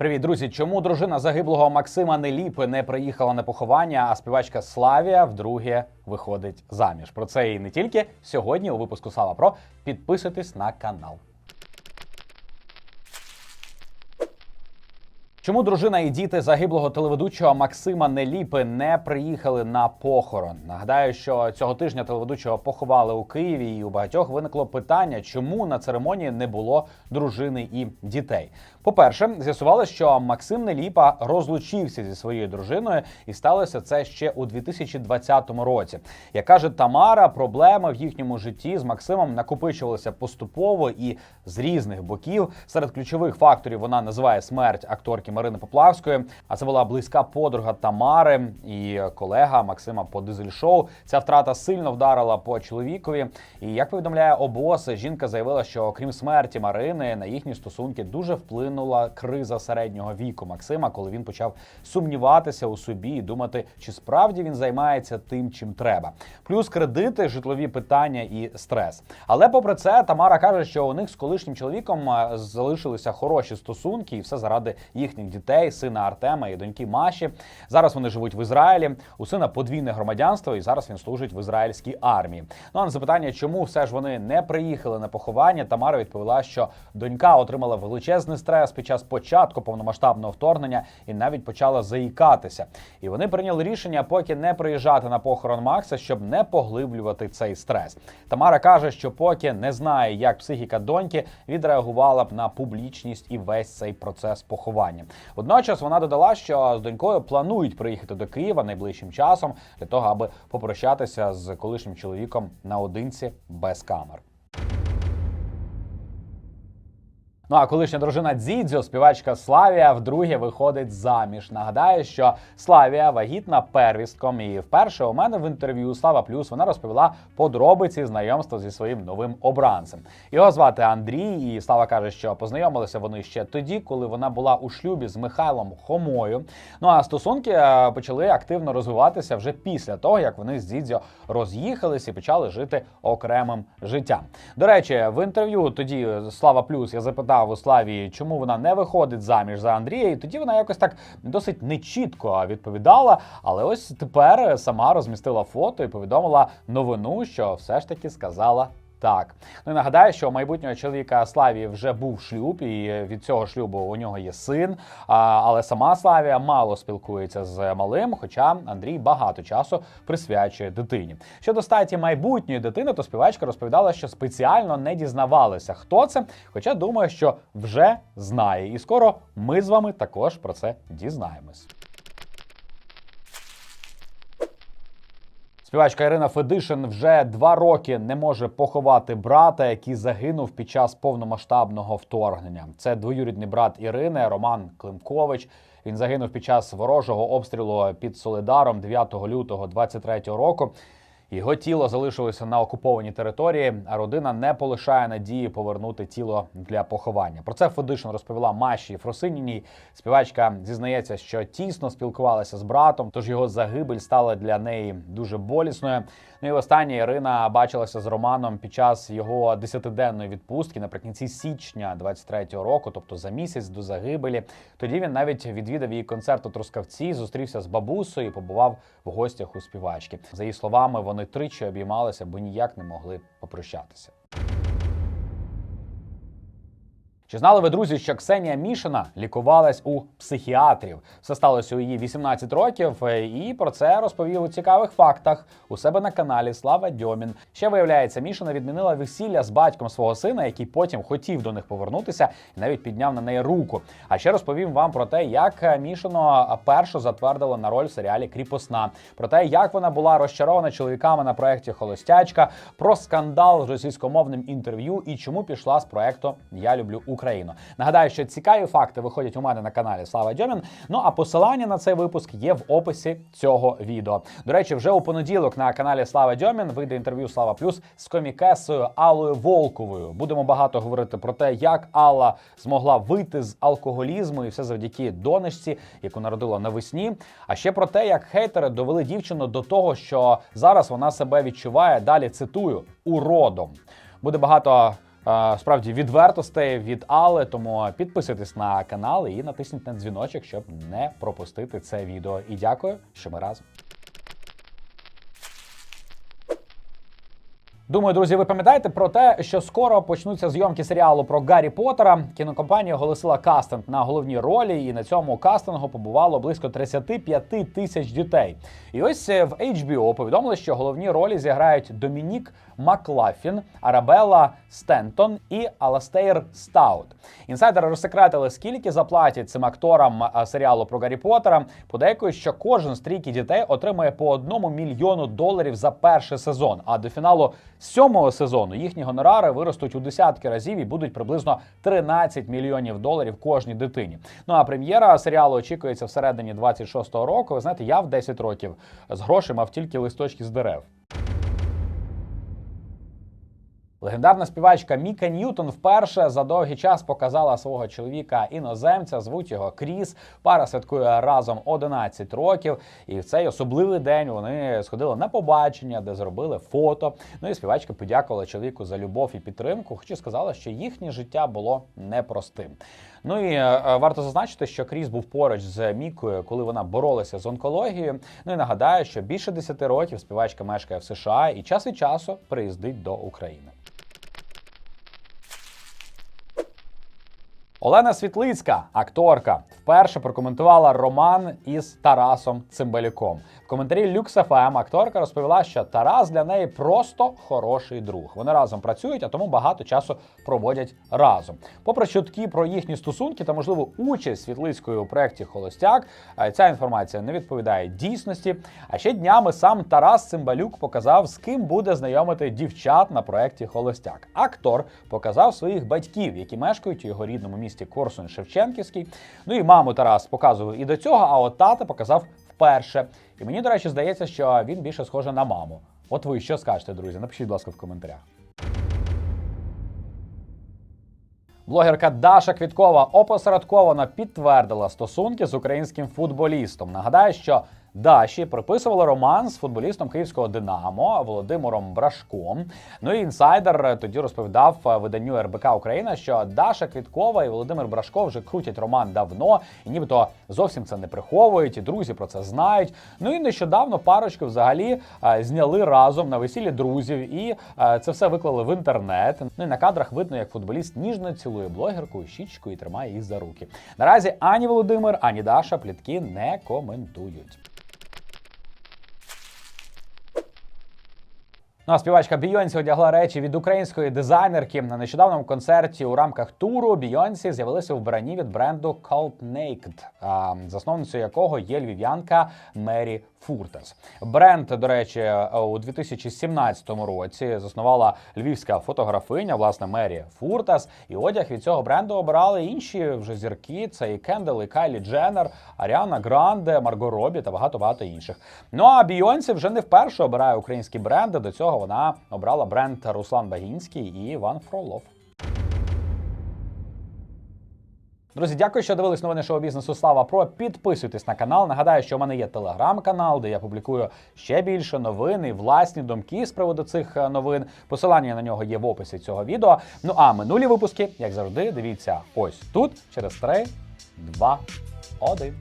Привіт, друзі! Чому дружина загиблого Максима Неліпи не приїхала на поховання, а співачка Славія вдруге виходить заміж? Про це і не тільки сьогодні у випуску Слава Про. Підписуйтесь на канал. Чому дружина і діти загиблого телеведучого Максима Неліпи не приїхали на похорон? Нагадаю, що цього тижня телеведучого поховали у Києві, і у багатьох виникло питання, чому на церемонії не було дружини і дітей. По-перше, з'ясувалося, що Максим Неліпа розлучився зі своєю дружиною, і сталося це ще у 2020 році. Як каже Тамара, проблеми в їхньому житті з Максимом накопичувалися поступово і з різних боків. Серед ключових факторів вона називає смерть акторки Марини Поплавської. А це була близька подруга Тамари і колега Максима по дизель-шоу. Ця втрата сильно вдарила по чоловікові. І як повідомляє обос, жінка заявила, що окрім смерті Марини на їхні стосунки дуже вплинула криза середнього віку Максима, коли він почав сумніватися у собі і думати, чи справді він займається тим, чим треба. Плюс кредити, житлові питання і стрес. Але попри це, Тамара каже, що у них з колишнім чоловіком залишилися хороші стосунки, і все заради їхніх дітей, сина Артема і доньки Маші. Зараз вони живуть в Ізраїлі. У сина подвійне громадянство, і зараз він служить в ізраїльській армії. Ну а на запитання, чому все ж вони не приїхали на поховання, Тамара відповіла, що донька отримала величезний стрес під час початку повномасштабного вторгнення і навіть почала заїкатися. І вони прийняли рішення поки не приїжджати на похорон Макса, щоб не поглиблювати цей стрес. Тамара каже, що поки не знає, як психіка доньки відреагувала б на публічність і весь цей процес поховання. Водночас вона додала, що з донькою планують приїхати до Києва найближчим часом для того, аби попрощатися з колишнім чоловіком наодинці без камер. Ну а колишня дружина Дзідзьо, співачка Славія, вдруге виходить заміж. Нагадаю, що Славія вагітна первістком. І вперше у мене в інтерв'ю Слава Плюс вона розповіла подробиці знайомства зі своїм новим обранцем. Його звати Андрій, і Слава каже, що познайомилися вони ще тоді, коли вона була у шлюбі з Михайлом Хомою. Ну а стосунки е, почали активно розвиватися вже після того, як вони з Дзідзьо роз'їхались і почали жити окремим життям. До речі, в інтерв'ю тоді Слава Плюс я запитав у Славі, чому вона не виходить заміж за Андрія, і тоді вона якось так досить нечітко відповідала. Але ось тепер сама розмістила фото і повідомила новину, що все ж таки сказала. Так, ну і нагадаю, що у майбутнього чоловіка Славі вже був шлюб, і від цього шлюбу у нього є син. Але сама Славія мало спілкується з малим, хоча Андрій багато часу присвячує дитині. Щодо статі майбутньої дитини, то співачка розповідала, що спеціально не дізнавалася, хто це, хоча думає, що вже знає. І скоро ми з вами також про це дізнаємось. Співачка Ірина Федишин вже два роки не може поховати брата, який загинув під час повномасштабного вторгнення. Це двоюрідний брат Ірини Роман Климкович. Він загинув під час ворожого обстрілу під Солидаром 9 лютого 23 року. Його тіло залишилося на окупованій території, а родина не полишає надії повернути тіло для поховання. Про це Федишин розповіла Маші Фросиніній. Співачка зізнається, що тісно спілкувалася з братом, тож його загибель стала для неї дуже болісною. Ну і останнє Ірина бачилася з Романом під час його десятиденної відпустки наприкінці січня 23-го року, тобто за місяць до загибелі. Тоді він навіть відвідав її концерт у Трускавці, зустрівся з бабусею і побував в гостях у співачки. За її словами, вони тричі обіймалися, бо ніяк не могли попрощатися. Чи знали ви, друзі, що Ксенія Мішина лікувалась у психіатрів? Все сталося у її 18 років, е, і про це розповів у цікавих фактах у себе на каналі Слава Дьомін. Ще виявляється, Мішина відмінила весілля з батьком свого сина, який потім хотів до них повернутися і навіть підняв на неї руку. А ще розповім вам про те, як Мішино першу затвердила на роль в серіалі Кріпосна, про те, як вона була розчарована чоловіками на проєкті Холостячка, про скандал з російськомовним інтерв'ю і чому пішла з проекту Я люблю Україну. Нагадаю, що цікаві факти виходять у мене на каналі Слава Дьомін. Ну а посилання на цей випуск є в описі цього відео. До речі, вже у понеділок на каналі Слава Дьомін вийде інтерв'ю Слава Плюс з комікесою Аллою Волковою. Будемо багато говорити про те, як Алла змогла вийти з алкоголізму, і все завдяки донечці, яку народила навесні. А ще про те, як хейтери довели дівчину до того, що зараз вона себе відчуває далі. Цитую уродом. Буде багато справді відвертостей від Але. Тому підписуйтесь на канал і натисніть на дзвіночок, щоб не пропустити це відео. І дякую, що ми разом. Думаю, друзі, ви пам'ятаєте про те, що скоро почнуться зйомки серіалу про Гаррі Поттера. Кінокомпанія оголосила кастинг на головні ролі, і на цьому кастингу побувало близько 35 тисяч дітей. І ось е, в HBO повідомили, що головні ролі зіграють Домінік Маклафін, Арабелла Стентон і Аластейр Стаут. Інсайдери розсекретили, скільки заплатять цим акторам серіалу про Гаррі Поттера. Подейкують, що кожен з трійки дітей отримує по одному мільйону доларів за перший сезон. А до фіналу сьомого сезону їхні гонорари виростуть у десятки разів і будуть приблизно 13 мільйонів доларів кожній дитині. Ну а прем'єра серіалу очікується всередині 26-го року. Ви знаєте, я в 10 років з грошей мав тільки листочки з дерев. Легендарна співачка Міка Ньютон вперше за довгий час показала свого чоловіка іноземця. Звуть його Кріс. Пара святкує разом 11 років. І в цей особливий день вони сходили на побачення, де зробили фото. Ну і співачка подякувала чоловіку за любов і підтримку, хоч і сказала, що їхнє життя було непростим. Ну і е, варто зазначити, що Кріс був поруч з Мікою, коли вона боролася з онкологією. Ну і нагадаю, що більше 10 років співачка мешкає в США і час від часу приїздить до України. Олена Світлицька, акторка, вперше прокоментувала роман із Тарасом Цимбалюком. Коментарі Lux.FM акторка розповіла, що Тарас для неї просто хороший друг. Вони разом працюють, а тому багато часу проводять разом. Попри чутки про їхні стосунки та можливу участь Світлицької у проєкті Холостяк, е, ця інформація не відповідає дійсності. А ще днями сам Тарас Цимбалюк показав, з ким буде знайомити дівчат на проєкті Холостяк. Актор показав своїх батьків, які мешкають у його рідному місті Корсунь Шевченківський. Ну і маму Тарас показував і до цього, а от тата показав вперше. І мені, до речі, здається, що він більше схожий на маму. От ви що скажете, друзі? Напишіть, будь ласка, в коментарях. Блогерка Даша Квіткова опосередковано підтвердила стосунки з українським футболістом. Нагадаю, що Даші приписували роман з футболістом київського Динамо Володимиром Брашком. Ну і інсайдер тоді розповідав е, виданню РБК Україна, що Даша Квіткова і Володимир Брашко вже крутять роман давно, і нібито зовсім це не приховують. І друзі про це знають. Ну і нещодавно парочку взагалі е, зняли разом на весіллі друзів, і е, це все виклали в інтернет. Ну і на кадрах видно, як футболіст ніжно цілує блогерку щічку і тримає їх за руки. Наразі ані Володимир, ані Даша плітки не коментують. Ну а співачка Бійонсі одягла речі від української дизайнерки на нещодавному концерті у рамках туру. Бійонсі з'явилися у вбранні від бренду Cult Naked, засновницею якого є львів'янка Мері Фуртас. Бренд, до речі, у 2017 році заснувала львівська фотографиня, власне, Мері Фуртас. І одяг від цього бренду обирали інші вже зірки. Це і Кендел, і Кайлі Дженнер, Аріана Гранде, Марго Робі та багато багато інших. Ну а Бійонсі вже не вперше обирає українські бренди. До цього вона обрала бренд Руслан Багінський і Іван Фролов. Друзі, дякую, що дивились новини шоу бізнесу. Слава Про. Підписуйтесь на канал. Нагадаю, що в мене є телеграм-канал, де я публікую ще більше новин і власні думки з приводу цих е, новин. Посилання на нього є в описі цього відео. Ну а минулі випуски, як завжди, дивіться ось тут через 3, 2, 1.